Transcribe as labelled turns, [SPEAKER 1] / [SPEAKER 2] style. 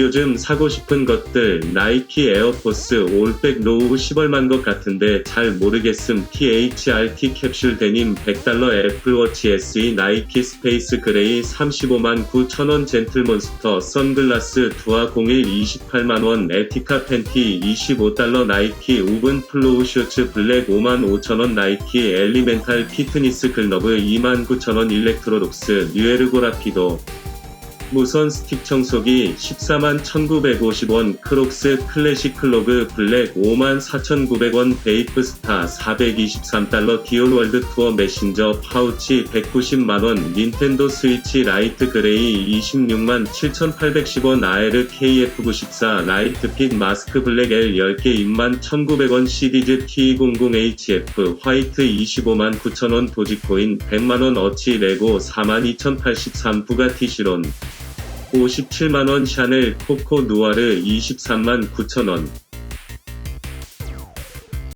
[SPEAKER 1] 요즘 사고 싶은 것들 나이키 에어포스 올백 로우 10월만 것 같은데 잘 모르겠음. THRT 캡슐 데님 100달러 애플워치 SE 나이키 스페이스 그레이 35만 9천원 젠틀몬스터 선글라스 두아 01 28만원 에티카 팬티 25달러 나이키 우븐 플로우 셔츠 블랙 5만 5천원 나이키 엘리멘탈 피트니스 글러브 2만 9천원 일렉트로독스 뉴에르고 라피도 무선 스틱 청소기 14만 1950원 크록스 클래식 클로그 블랙 5만 4,900원 베이프 스타 423달러 디올 월드 투어 메신저 파우치 190만원 닌텐도 스위치 라이트 그레이 26만 7,810원 아에르 KF94 라이트 핏 마스크 블랙 L 10개 2만 1,900원 시리즈 T20HF 화이트 25만 9천원 도지코인 100만원 어치 레고 42,083 부가티 시론 57만원 샤넬 코코 누아르 23만 9천원